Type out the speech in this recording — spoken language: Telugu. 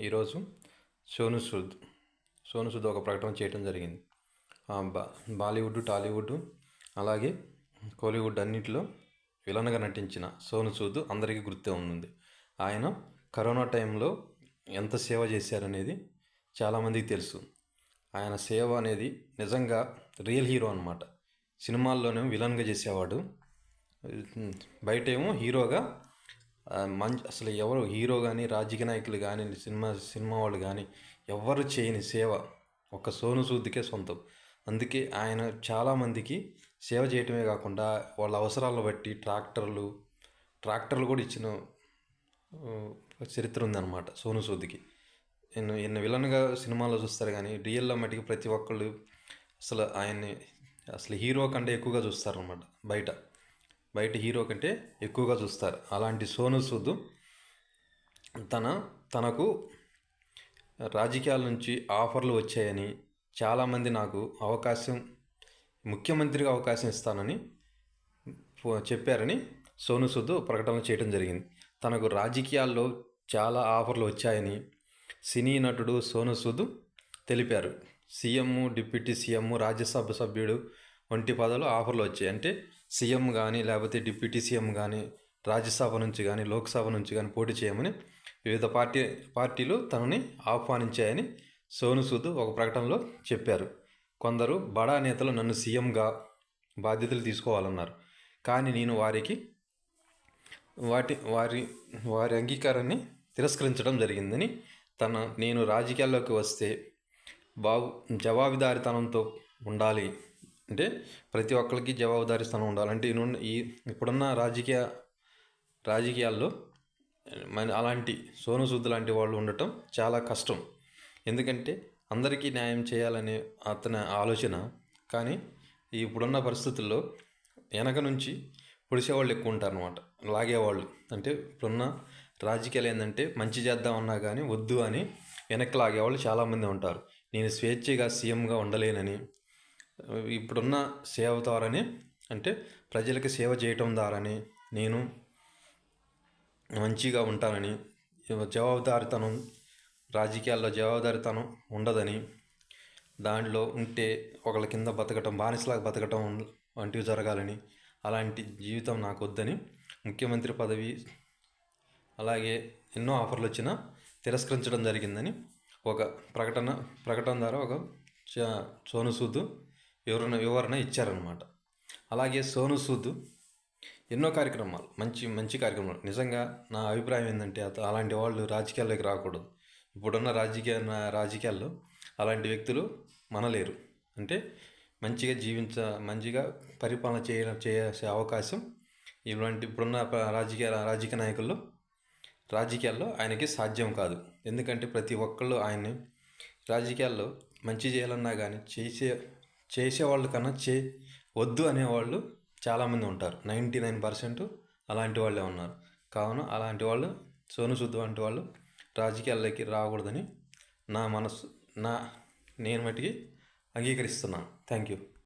ఈరోజు సోను సూద్ సోను సూద్ ఒక ప్రకటన చేయడం జరిగింది. బా బాలీవుడ్ టాలీవుడ్ అలాగే కోలీవుడ్ అన్నింటిలో విలన్గా నటించిన సోను సూద్ అందరికీ గుర్తే ఉంది ఆయన కరోనా టైంలో ఎంత సేవ చేశారనేది చాలామందికి తెలుసు. ఆయన సేవ అనేది నిజంగా రియల్ హీరో అనమాట సినిమాల్లోనేమో విలన్గా చేసేవాడు. బయట ఏమో హీరోగా మంచి అసలు ఎవరు హీరో కానీ రాజకీయ నాయకులు కానీ సినిమా సినిమా వాళ్ళు కానీ ఎవరు చేయని సేవ ఒక సోను సూదికే సొంతం. అందుకే ఆయన చాలామందికి సేవ చేయటమే కాకుండా వాళ్ళ అవసరాలను బట్టి ట్రాక్టర్లు ట్రాక్టర్లు కూడా ఇచ్చిన చరిత్ర ఉందన్నమాట సోను సూద్కి. నేను ఎన్ని విలన్గా సినిమాలో చూస్తారు కానీ రియల్లో మటుకు ప్రతి ఒక్కళ్ళు అసలు ఆయన్ని అసలు హీరో కంటే ఎక్కువగా చూస్తారు అనమాట బయట. బయట హీరో కంటే ఎక్కువగా చూస్తారు. అలాంటి సోను సూద్ తన తనకు రాజకీయాల నుంచి ఆఫర్లు వచ్చాయని చాలామంది నాకు అవకాశం ముఖ్యమంత్రిగా అవకాశం ఇస్తానని చెప్పారని సోను సూద్ ప్రకటన చేయడం జరిగింది. తనకు రాజకీయాల్లో చాలా ఆఫర్లు వచ్చాయని సినీ నటుడు సోను సూద్ తెలిపారు. సీఎం డిప్యూటీ సీఎం రాజ్యసభ సభ్యుడు వంటి పదవులు ఆఫర్లు వచ్చాయి. అంటే సీఎం కానీ లేకపోతే డిప్యూటీ సీఎం కానీ రాజ్యసభ నుంచి కానీ లోక్సభ నుంచి కానీ పోటీ చేయమని వివిధ పార్టీ పార్టీలు తనని ఆహ్వానించాయని సోను సూద్ ఒక ప్రకటనలో చెప్పారు. కొందరు బడా నేతలు నన్ను సీఎంగా బాధ్యతలు తీసుకోవాలన్నారు. కానీ నేను వారికి వాటి వారి వారి అంగీకారాన్ని తిరస్కరించడం జరిగిందని తన నేను రాజకీయాల్లోకి వస్తే బాబు జవాబుదారితనంతో ఉండాలి. అంటే ప్రతి ఒక్కరికి జవాబుదారీ స్థానం ఉండాలంటే ఈ ఇప్పుడున్న రాజకీయ రాజకీయాల్లో మన అలాంటి సోను సూద్ లాంటి వాళ్ళు ఉండటం చాలా కష్టం. ఎందుకంటే అందరికీ న్యాయం చేయాలనే అతని ఆలోచన. కానీ ఇప్పుడున్న పరిస్థితుల్లో వెనక నుంచి పొడిసేవాళ్ళు ఎక్కువ ఉంటారు అనమాట లాగేవాళ్ళు. అంటే ఇప్పుడున్న రాజకీయాలు ఏంటంటే మంచి చేద్దామన్నా కానీ వద్దు అని వెనక్కి లాగేవాళ్ళు చాలామంది ఉంటారు. నేను స్వేచ్ఛగా సీఎంగా ఉండలేనని ఇప్పుడున్న సేవ ద్వారానే అంటే ప్రజలకి సేవ చేయటం ద్వారానే నేను మంచిగా ఉంటానని జవాబుదారితనం రాజకీయాల్లో జవాబుదారితనం ఉండదని దాంట్లో ఉంటే ఒకళ్ళ కింద బతకటం బానిసలాగా బతకటం వంటివి జరగాలని అలాంటి జీవితం నాకు వద్దని ముఖ్యమంత్రి పదవి అలాగే ఎన్నో ఆఫర్లు వచ్చినా తిరస్కరించడం జరిగిందని ఒక ప్రకటన ప్రకటన ద్వారా ఒక సోను సూద్ వివరణ వివరణ ఇచ్చారనమాట అలాగే సోను సూద్ ఎన్నో కార్యక్రమాలు మంచి మంచి కార్యక్రమాలు. నిజంగా నా అభిప్రాయం ఏంటంటే అలాంటి వాళ్ళు రాజకీయాల్లోకి రాకూడదు. ఇప్పుడున్న రాజకీయ రాజకీయాల్లో అలాంటి వ్యక్తులు మనలేరు. అంటే మంచిగా జీవించ మంచిగా పరిపాలన చేయ చేసే అవకాశం ఇలాంటి ఇప్పుడున్న రాజకీయ రాజకీయ నాయకుల్లో రాజకీయాల్లో ఆయనకి సాధ్యం కాదు. ఎందుకంటే ప్రతి ఒక్కళ్ళు ఆయన్ని రాజకీయాల్లో మంచి చేయాలన్నా కానీ చేసే చేసేవాళ్ళు కన్నా చే వద్దు అనేవాళ్ళు చాలామంది ఉంటారు. నైంటీ నైన్ పర్సెంట్ అలాంటి వాళ్ళే ఉన్నారు. కావున అలాంటి వాళ్ళు సోను సుద్ వంటి వాళ్ళు రాజకీయాల్లోకి రాకూడదని నా మనసు నా నేను మట్టికి అంగీకరిస్తున్నాను. Thank you